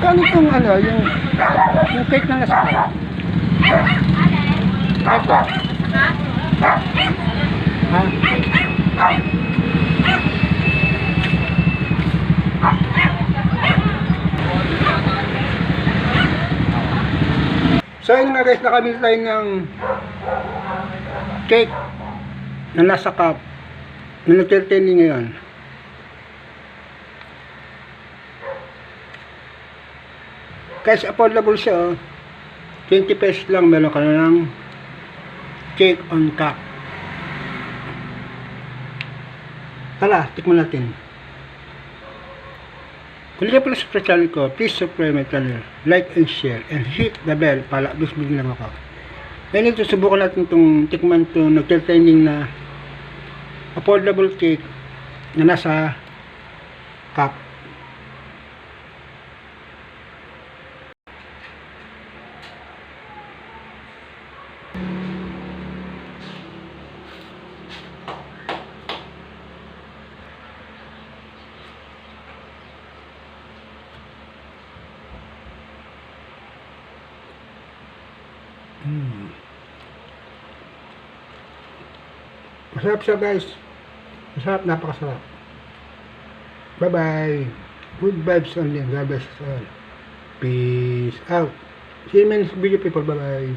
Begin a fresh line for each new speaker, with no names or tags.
Magkano itong ano, yung, yung cake na nasa ko? Ito. Ha? So yun nga guys, nakamit tayo ng cake na nasa cup na nag-13 ngayon. Guys, affordable siya oh. 20 pesos lang meron ka na ng cake on cup. Tara, tikman natin. Kung hindi ka pala sa channel ko, please subscribe my channel, like and share, and hit the bell para bis bigyan lang ako. Ngayon ito, subukan natin itong tikman ito, nagtitrending na affordable cake na nasa cup. Masarap siya guys. Masarap, napakasarap. Bye-bye. Good vibes only. God bless us all. Peace out. See you in the next video people. Bye-bye.